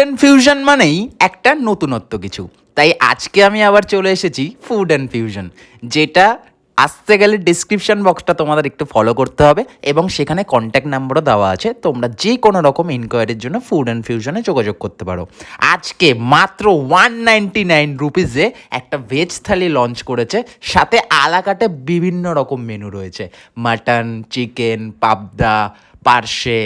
And fusion মানেই একটা নতুনত্ব কিছু। তাই আজকে আমি আবার চলে এসেছি ফুড অ্যান্ড ফিউশন যেটা আসতে গেলে ডিসক্রিপশন বক্সটা তোমাদের একটু ফলো করতে হবে এবং সেখানে কন্ট্যাক্ট নাম্বারও দেওয়া আছে। তোমরা যে কোনো রকম ইনকোয়ারির জন্য ফুড অ্যান্ড ফিউশনে যোগাযোগ করতে পারো। আজকে মাত্র ওয়ান নাইনটি নাইন রুপিসে একটা ভেজ থালি লঞ্চ করেছে। সাথে আলাকাটে বিভিন্ন রকম মেনু রয়েছে। মাটন চিকেন পাবদা পার্শে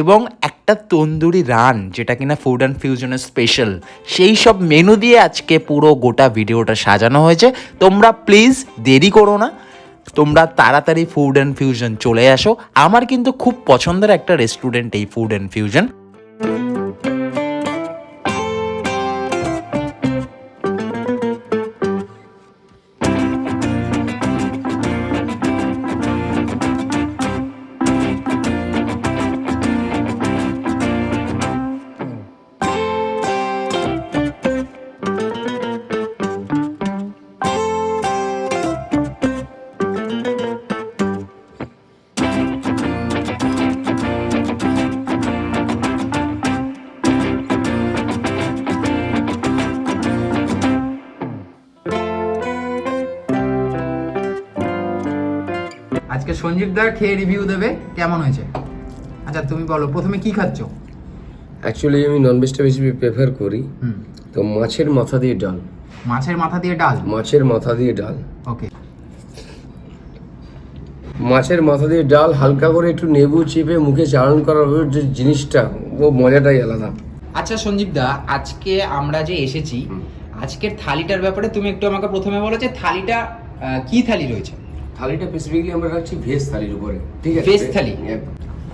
এবং একটা তন্দুরি রান, যেটা কিনা ফুড অ্যান্ড ফিউশনের স্পেশাল সেই সব মেনু দিয়ে আজকে পুরো গোটা ভিডিওটা সাজানো হয়েছে। তোমরা প্লিজ দেরি করো না, তোমরা তাড়াতাড়ি ফুড অ্যান্ড ফিউশন চলে আসো। আমার কিন্তু খুব পছন্দের একটা রেস্টুরেন্ট এই ফুড অ্যান্ড ফিউশন আজকে সঞ্জীব দা খেয়ে রিভিউ দেবে কেমন হয়েছে? আচ্ছা তুমি বলো প্রথমে কি খাচ্ছ? অ্যাকচুয়ালি আমি ননভেজটা বেশি প্রেফার করি। তো মাছের মাথা দিয়ে ডাল। মাছের মাথা দিয়ে ডাল? মাছের মাথা দিয়ে ডাল। ওকে। মাছের মাথা দিয়ে ডাল হালকা করে একটু নেবু চিপে মুখে চালন করার যে জিনিসটা ও মজাটাই আলাদা। আচ্ছা সঞ্জীব দা আজকে আমরা যে এসেছি আজকের থালিটার ব্যাপারে তুমি একটু আমাকে প্রথমে বলো যে থালিটা কি থালি রয়েছে? থালিটা স্পেসিফিকলি আমরা রাখছি ভেজ থালির উপরে। ঠিক আছে? ভেজ থালি?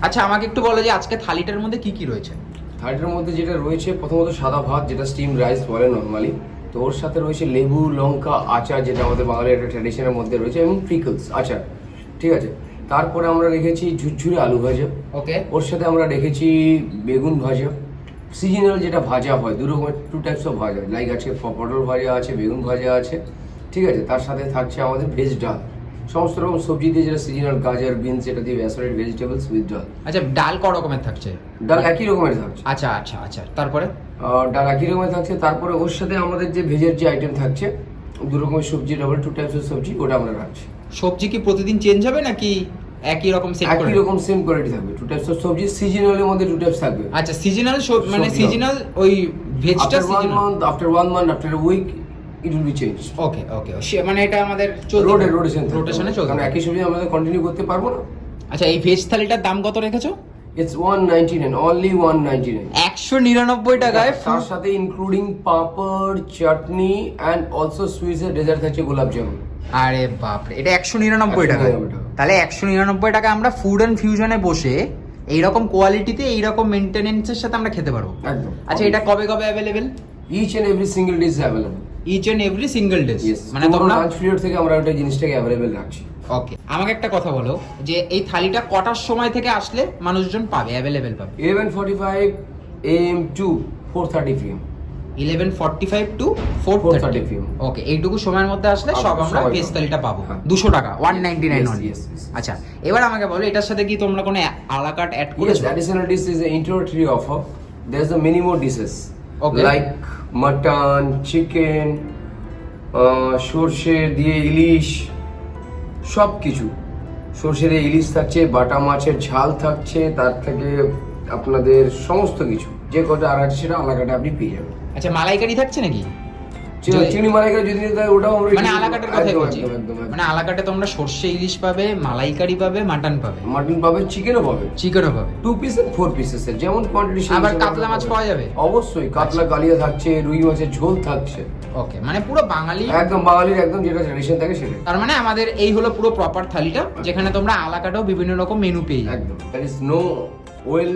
আচ্ছা আমাকে একটু বলো যে আজকে থালিটার মধ্যে কি কি রয়েছে? থালিটার মধ্যে যেটা রয়েছে প্রথমত সাদা ভাত যেটা স্টিম রাইস বলে নর্মালি তো ওর সাথে রয়েছে লেবু লঙ্কা আচার যেটা আমাদের বাঙালির একটা ট্র্যাডিশনের মধ্যে রয়েছে এবং পিকলস আচার। ঠিক আছে? তারপরে আমরা রেখেছি ঝুরঝুরে আলু ভাজা। ওকে। ওর সাথে আমরা রেখেছি বেগুন ভাজা। সিজনাল যেটা ভাজা হয় দু রকমের টু টাইপস অফ ভাজা লাইক আছে পটল ভাজা আছে বেগুন ভাজা আছে। ঠিক আছে? তার সাথে থাকছে আমাদের ভেজ ডাল। সমস্ত রকম সবজি দিয়ে যেটা সিজনাল গাজর বিনস এটা দিয়ে অ্যাসোরেড ভেজিটেবলস উইথ ডাল আচ্ছা ডাল ক রকমের থাকছে? ডাল একই রকমের থাকছে। আচ্ছা আচ্ছা আচ্ছা তারপরে? ডাল একই রকমের থাকছে তারপরে ওর সাথে আমাদের যে ভেজের যে আইটেম থাকছে দু রকমের সবজি ডাবল টু টাইপস অফ সবজি ওটা আমরা রাখছি। সবজি কি প্রতিদিন চেঞ্জ হবে নাকি একই রকম সেট করে? একই রকম সেম কোয়ালিটি থাকবে টু টাইপস অফ সবজি সিজনালের মধ্যে টু টাইপস থাকবে। আচ্ছা সিজনাল মানে সিজনাল ওই ভেজটা seasonal after one month after one month after week it will be change okay okay মানে এটা আমাদের চলতে রোডে রোটেশন রোটেশনে চলতে কারণ একই সবজি আমরা কন্টিনিউ করতে পারব না। আচ্ছা এই ভেজ থালিটার দাম কত রেখেছো? It's one ninety nine only one ninety nine একশো নিরানব্বই টাকায় তার সাথে including papad chutney and also সুইটসের dessert থাকছে গোলাপ জামুন। আরে বাপরে এটা একশো নিরানব্বই টাকা 199 টাকা। তাহলে একশো নিরানব্বই টাকা আমরা ফুড অ্যান্ড ফিউশনে বসে এইরকম কোয়ালিটিতে এইরকম মেনটেনেন্সের সাথে আমরা খেতে পারব। একদম। আচ্ছা এটা কবে কবে available each and every single dish available each and every single yes মানে তোমরা লাঞ্চ পিরিয়ড থেকে আমরা ওটা জিনিসটাকে অ্যাভেলেবল রাখছি ওকে আমাকে একটা কথা বলো যে এই থালিটা কটার সময় থেকে আসলে মানুষজন পাবে অ্যাভেলেবেল পাবে eleven forty five AM to four thirty PM eleven forty five to four 4:30 thirty PM okay এইটুকু সময়ের মধ্যে আসলে সব আমরা পাবো। থালিটা পাবো হ্যাঁ। দুশো টাকা one ninety nine Yes, yes, yes. আচ্ছা এবার আমাকে বলো এটার সাথে কি তোমরা কোনো আলাকাট অ্যাড করেছ additional dish is an introductory offer. There's a many more dishes. Okay. Like mutton, chicken, chicken সর্ষে দিয়ে ইলিশ সব কিছু সর্ষের ইলিশ থাকছে বাটা মাছের ঝাল থাকছে তার থেকে আপনাদের সমস্ত কিছু। যে কটা আর আছে সেটা আলাকাটা আপনি পেয়ে যাবেন। আচ্ছা মালাইকারি থাকছে নাকি? চি- যদি- চিংড়ি যদি ওটাও আমরা মানে আলাকাটের কথাই বলছি। মানে আলাকাটে তোমরা সর্ষে ইলিশ পাবে মালাইকারি পাবে মাটন পাবে। মাটন পাবে চিকেনও পাবে। চিকেনও পাবে। Two piece and four pieces যেমন কোয়ান্টিটি আবার কাতলা মাছ পাওয়া যাবে? অবশ্যই কাতলা কালিয়া থাকছে রুই মাছের ঝোল থাকছে। ওকে মানে পুরো বাঙালি একদম বাঙালির একদম যেটা ট্র্যাডিশন থাকে সেটা তার মানে আমাদের এই হলো পুরো প্রপার থালিটা যেখানে তোমরা আলাকাটাও বিভিন্ন রকম মেনু পেয়ে একদম there is no well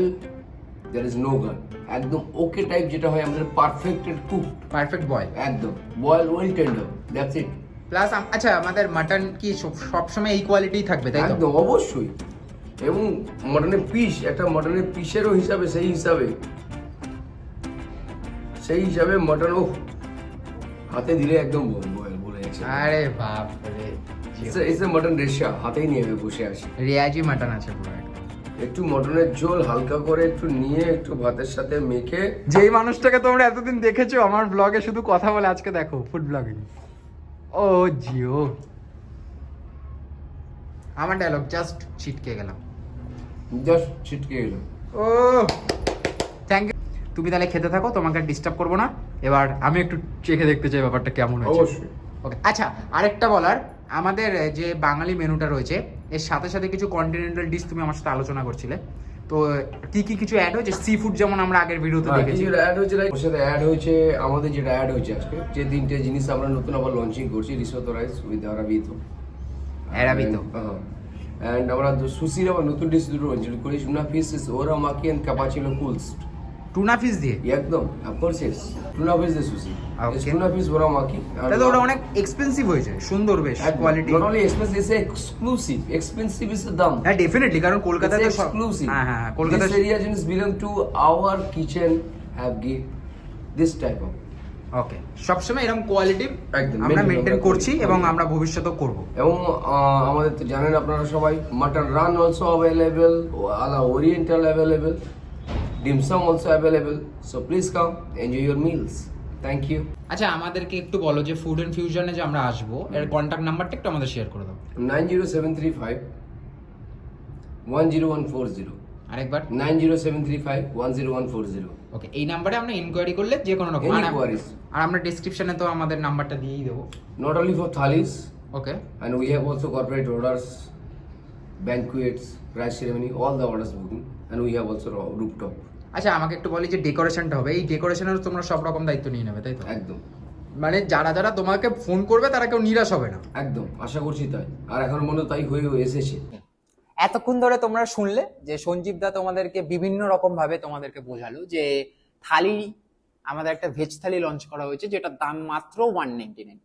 there is no গান একদম ওকে টাইপ যেটা হয় আমাদের পারফেক্টেড কুক পারফেক্ট বয় একদম। Boil well tender that's it plus আচ্ছা আমাদের মাটন কি সব সময় এই কোয়ালিটি থাকবে তাই তো? অবশ্যই। এবং মটনের পিস একটা মটনের পিসেরও হিসাবে সেই হিসাবে সেই হিসাবে মটন ও হাতে দিলে একদম বয়েল বলে যাচ্ছে আরে বাপ রে ইটস এ মটন রেশা হাতেই নিয়ে বসে আছি। রিয়াজি মাটন আছে পুরো। একটা। মটনের ঝোল হালকা করে একটু নিয়ে একটু ভাতের সাথে মেখে যেই মানুষটাকে তোমরা এতদিন দেখেছ আমার ব্লগে শুধু কথা বলে আজকে দেখো ফুড ব্লগিং ও জিও। আমার ডায়লগ জাস্ট ছিটকে গেলাম। জাস্ট ছিটকে গেল। ও থ্যাংক ইউ তুমি তাহলে খেতে থাকো তোমাকে আর ডিস্টার্ব করব না। এবার আমি একটু চেখে দেখতে চাই ব্যাপারটা কেমন হয়েছে। অবশ্যই। ওকে আচ্ছা আরেকটা বলার। আমাদের যে বাঙালি মেনুটা রয়েছে এর সাথে সাথে কিছু কন্টিনেন্টাল ডিশ তুমি আমার সাথে আলোচনা করছিলে। তো কি কি কিছু অ্যাড হয়েছে? সি ফুড যেমন আমরা আগের ভিডিওতে হ্যাঁ, দেখেছি। অ্যাড হয়েছে? ওর সাথে অ্যাড হয়েছে আমাদের যেটা অ্যাড হয়েছে আজকে যে তিনটে জিনিস আমরা নতুন আবার লঞ্চিং করছি রিসোতো রাইস উইথ আরাবিতো Arabito। অ্যান্ড আমরা সুশির আবার নতুন ডিশ দুটো লঞ্চিং করি tuna fish is ura maki and cappuccino cools tuna fish দিয়ে? একদম of course is tuna fish দিয়ে সুশি Okay. টুনা ফিশ ওরা মাকি তাহলে ওটা অনেক এক্সপেন্সিভ হয়েছে সুন্দর বেশ quality not only expensive is exclusive expensive is the দাম হ্যাঁ ডেফিনেটলি কারণ কলকাতায় তো সব- exclusive. হ্যাঁ হ্যাঁ হ্যাঁ, This area just belong to our kitchen have give this type of. ওকে সবসময় এরকম কোয়ালিটি একদম, আমরা মেনটেন করছি এবং আমরা ভবিষ্যতেও করব। এবং আমাদের তো জানেন আপনারা সবাই mutton raan also available a la oriental available dim sum also available so please come enjoy your meals thank you আচ্ছা আমাদেরকে একটু বলো যে ফুড এন্ড ফিউশনে যে আমরা আসব এর কন্ট্যাক্ট নাম্বারটা একটু আমাদের শেয়ার করে দাও। Nine zero seven three five one zero one four zero আরেকবার। Nine zero seven three five one zero one four zero okay এই নাম্বারে আমরা ইনকোয়ারি করলে যে কোনো রকম আর- queries? আর আমরা ডেসক্রিপশনে তো আমাদের নাম্বারটা দিয়েই দেবো। Not only for thalis okay And we have also corporate orders, banquets, prize ceremony, all the orders booking. And we have also ro- rooftop. আচ্ছা আমাকে একটু বলি যে ডেকোরেশনটা হবে। এই ডেকোরেশনের তোমরা সব রকম দায়িত্ব নিয়ে নেবে তাই তো? একদম। মানে যারা যারা তোমাকে ফোন করবে তারা কেউ নিরাশ হবে না। একদম আশা করছি তাই। আর এখন মনে তাই হয়ে এসেছে। এতক্ষণ ধরে তোমরা শুনলে যে সঞ্জীব দা তোমাদেরকে বিভিন্ন রকম ভাবে তোমাদেরকে বোঝালো যে থালি আমাদের একটা ভেজ থালি লঞ্চ করা হয়েছে যেটা দাম মাত্র ওয়ান নাইনটি নাইন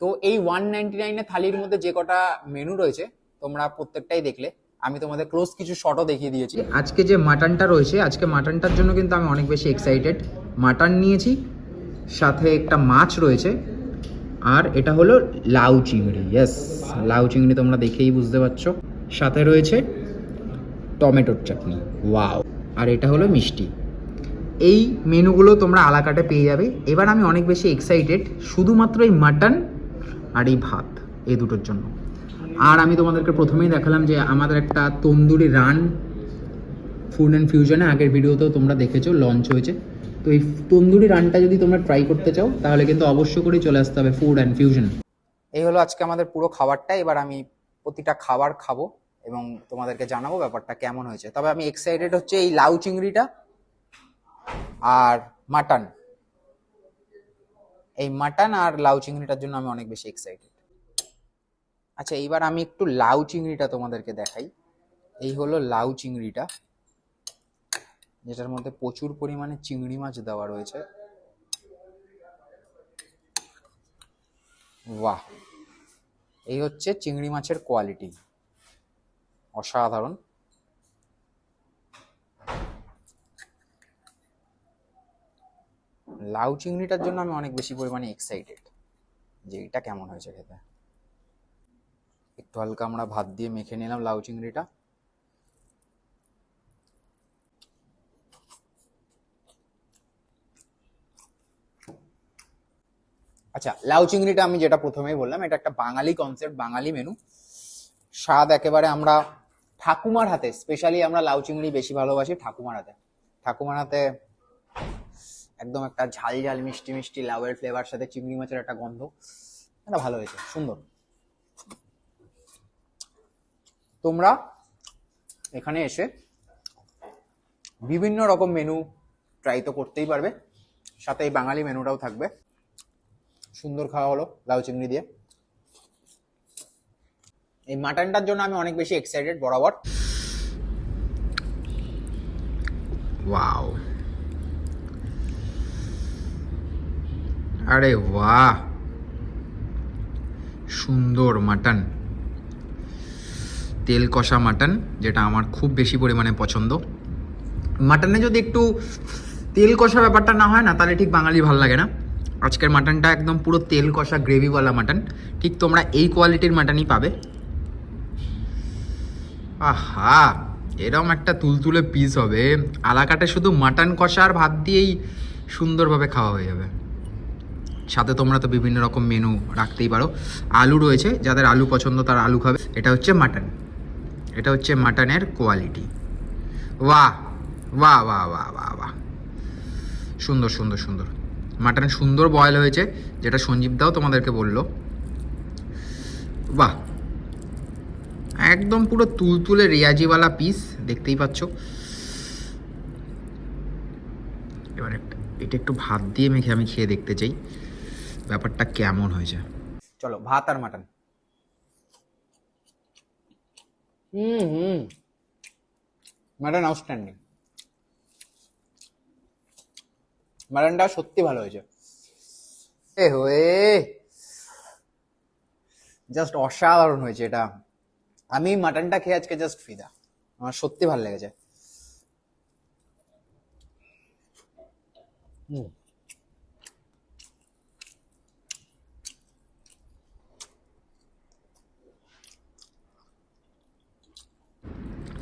তো এই ওয়ান নাইনটি নাইনের থালির মধ্যে যে কটা মেনু রয়েছে তোমরা প্রত্যেকটাই দেখলে। আমি তোমাদের ক্লোজ কিছু শটও দেখিয়ে দিয়েছি। আজকে যে মাটনটা রয়েছে, আজকে মাটনটার জন্য কিন্তু আমি অনেক বেশি এক্সাইটেড মাটন নিয়েছি, সাথে একটা মাছ রয়েছে, আর এটা হলো লাউ চিংড়ি ইয়েস লাউ চিংড়ি তোমরা দেখেই বুঝতে পারছ। সাথে রয়েছে টমেটোর চাটনি ওয়াও আর এটা হলো মিষ্টি। এই মেনুগুলো তোমরা আলাকাটে পেয়ে যাবে। এবার আমি অনেক বেশি এক্সাইটেড শুধুমাত্র এই মাটন আর এই ভাত, এই দুটোর জন্য। আর আমি তোমাদেরকে প্রথমেই দেখালাম যে আমাদের একটা তন্দুরি রান ফুড অ্যান্ড ফিউশনে আগের ভিডিওতেও তোমরা দেখেছ লঞ্চ হয়েছে। তো এই তন্দুরি রানটা যদি তোমরা ট্রাই করতে চাও, তাহলে কিন্তু অবশ্য করেই চলে আসতে হবে ফুড অ্যান্ড ফিউশন এই হলো আজকে আমাদের পুরো খাবারটা, এবার আমি প্রতিটা খাবার খাব এবং তোমাদেরকে জানাব ব্যাপারটা কেমন হয়েছে। তবে আমি এক্সাইটেড হচ্ছে এই লাউ চিংড়িটা আর মাটন। এই মাটন আর লাউ চিংড়িটার জন্য আমি অনেক বেশি এক্সাইটেড আচ্ছা এইবার আমি একটু লাউ চিংড়িটা তোমাদেরকে দেখাই। এই হলো লাউ চিংড়িটা, যেটার মধ্যে প্রচুর পরিমাণে চিংড়ি মাছ দেওয়া রয়েছে। বাহ! এই হচ্ছে চিংড়ি মাছের কোয়ালিটি। অসাধারণ। লাউ চিংড়িটার জন্য আমি অনেক বেশি পরিমাণে এক্সাইটেড যে এটা কেমন হয়েছে খেতে। একটু হালকা আমরা ভাত দিয়ে মেখে নিলাম লাউ চিংড়িটা। আচ্ছা লাউ চিংড়িটা আমি যেটা প্রথমেই বললাম, এটা একটা বাঙালি কনসেপ্ট বাঙালি মেনু স্বাদ একেবারে আমরা ঠাকুমার হাতে স্পেশালি আমরা লাউ চিংড়ি বেশি ভালোবাসি ঠাকুমার হাতে। ঠাকুমার হাতে একদম একটা ঝাল ঝাল, মিষ্টি মিষ্টি লাউয়ের ফ্লেভার সাথে চিংড়ি মাছের একটা গন্ধ। এটা ভালো হয়েছে, সুন্দর। তোমরা এখানে এসে বিভিন্ন রকম মেনু ট্রাই তো করতেই পারবে। সাথে এই বাঙালি মেনুটাও থাকবে। সুন্দর খাওয়া হলো লাউ চিংড়ি দিয়ে। এই মাটনটার জন্য আমি অনেক বেশি এক্সাইটেড বরাবর। ওয়াও আরে বাহ! সুন্দর মাটন। তেল কষা মাটন, যেটা আমার খুব বেশি পরিমাণে পছন্দ। মাটনে যদি একটু তেল কষা ব্যাপারটা না হয় না, তাহলে ঠিক বাঙালি ভালো লাগে না। আজকের মাটনটা একদম পুরো তেল কষা গ্রেভিওয়ালা মাটন। ঠিক তোমরা এই কোয়ালিটির মাটনই পাবে। আহা, এরম একটা তুলতুলে পিস হবে। আলাকাটে শুধু মাটন কষা আর ভাত দিয়েই সুন্দরভাবে খাওয়া হয়ে যাবে। সাথে তোমরা তো বিভিন্ন রকম মেনু রাখতেই পারো। আলু রয়েছে, যাদের আলু পছন্দ তার আলু খাবে। এটা হচ্ছে মাটন। এটা হচ্ছে মাটনের কোয়ালিটি। বাহ বাহ বাহ বাহ বাহ বাহ। সুন্দর সুন্দর সুন্দর। মাটন সুন্দর বয়েল হয়েছে, যেটা সঞ্জীব দাও তোমাদেরকে বলল। বাহ। একদম পুরো তুলতুলে রেয়াজিওয়ালা পিস দেখতেই পাচ্ছ। এবার একটা এটা একটু ভাত দিয়ে মেখে আমি খেয়ে দেখতে চাই। ব্যাপারটা কেমন হয়েছে? চলো, ভাত আর মাটন। হুম হুম। মাটন আউটস্ট্যান্ডিং মাটনটা সত্যি ভালো হয়েছে। এ হয়ে জাস্ট অসাধারণ হয়েছে এটা। আমি মাটনটা খেয়ে আজকে জাস্ট ফিদা। আমার সত্যি ভালো লেগেছে। হুম।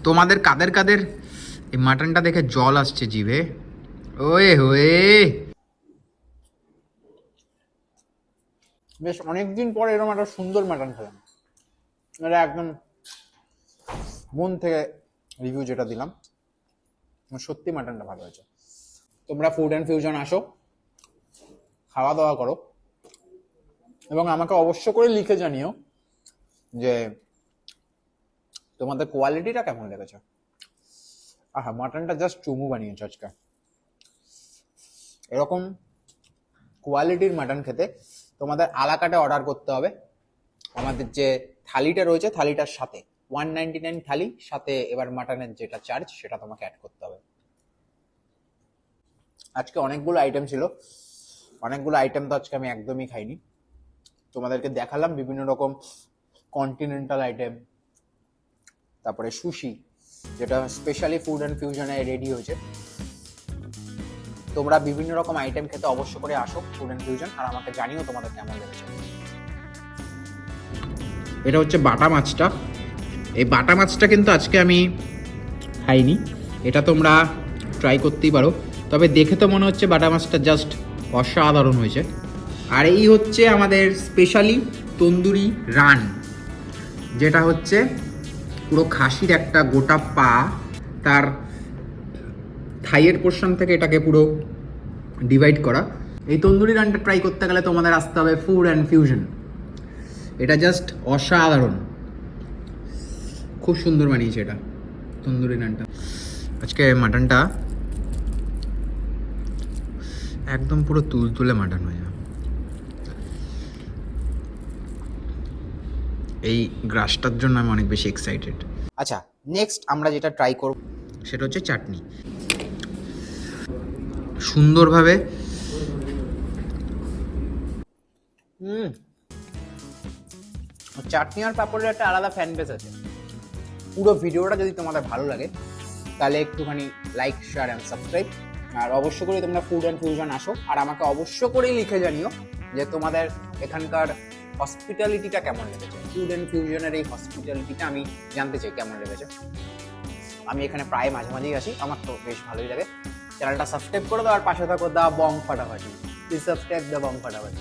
তোমাদের কাদের কাদের? এই মাটনটা দেখে জল আসছে জিভে। ওয়ে হয়ে বেশ, অনেকদিন পরে এরকম একটা সুন্দর মাটন খেলাম। এটা একদম মন থেকে রিভিউ যেটা দিলাম, সত্যি মাটনটা ভালো হয়েছে। তোমরা ফুড অ্যান্ড ফিউশন আসো খাওয়া দাওয়া করো। এবং আমাকে অবশ্য করে লিখে জানিও যে তোমাদের কোয়ালিটিটা কেমন লেগেছে? আহা মাটনটা জাস্ট চুমু বানিয়েছে আজকে। এরকম কোয়ালিটির মাটন খেতে তোমাদের আলাকাটে অর্ডার করতে হবে। আমাদের যে থালিটা রয়েছে, থালিটার সাথে ওয়ান নাইনটি নাইন থালি, সাথে এবার মাটনের যেটা চার্জ সেটা তোমাকে অ্যাড করতে হবে। আজকে অনেকগুলো আইটেম ছিল। অনেকগুলো আইটেম তো আজকে আমি একদমই খাইনি। তোমাদেরকে দেখালাম বিভিন্ন রকম কন্টিনেন্টাল আইটেম তারপরে সুশি, যেটা স্পেশালি ফুড অ্যান্ড ফিউশনে রেডি হয়েছে। তোমরা বিভিন্ন রকম আইটেম খেতে অবশ্য করে আসো ফুড অ্যান্ড ফিউশন আর আমাকে জানিও তোমাদের কেমন লেগেছে। এটা হচ্ছে বাটা মাছটা। এই বাটা মাছটা কিন্তু আজকে আমি খাইনি। এটা তোমরা ট্রাই করতেই পারো। তবে দেখে তো মনে হচ্ছে বাটা মাছটা জাস্ট অসাধারণ হয়েছে। আর এই হচ্ছে আমাদের স্পেশালি তন্দুরি রান, যেটা হচ্ছে পুরো খাসির একটা গোটা পা তার থাইয়ের পোর্শন থেকে এটাকে পুরো ডিভাইড করা। এই তন্দুরি রানটা ট্রাই করতে গেলে তোমাদের আসতে হবে ফুড অ্যান্ড ফিউশন এটা জাস্ট অসাধারণ। খুব সুন্দর বানিয়েছে এটা, তন্দুরি নানটা আজকে মাটনটা একদম পুরো তুলতুলে মাটন হয়ে যাবে। এই গ্রাসটার জন্য আমি অনেক বেশি এক্সাইটেড আচ্ছা নেক্সট আমরা যেটা ট্রাই করব সেটা হচ্ছে চাটনি। সুন্দরভাবে হুম। চাটনি আর পাপড়ের একটা আলাদা ফ্যান বেস আছে। পুরো ভিডিওটা যদি তোমাদের ভালো লাগে তাহলে একটুখানি লাইক শেয়ার অ্যান্ড সাবস্ক্রাইব আর অবশ্য করে তোমরা ফুড অ্যান্ড ফিউশন আসো। আর আমাকে অবশ্য করেই লিখে জানিও যে তোমাদের এখানকার হসপিটালিটিটা কেমন লেগেছে। ফুড অ্যান্ড ফিউশনের এই হসপিটালিটিটা আমি জানতে চাই, কেমন লেগেছে? আমি এখানে প্রায় মাঝে মাঝেই আসি আমার তো বেশ ভালোই লাগে। চ্যানেলটা সাবস্ক্রাইব করে দাও আর পাশে থাকো, দা বং ফাটাফাটি। প্লিজ সাবস্ক্রাইব দা বং ফাটাফাটি।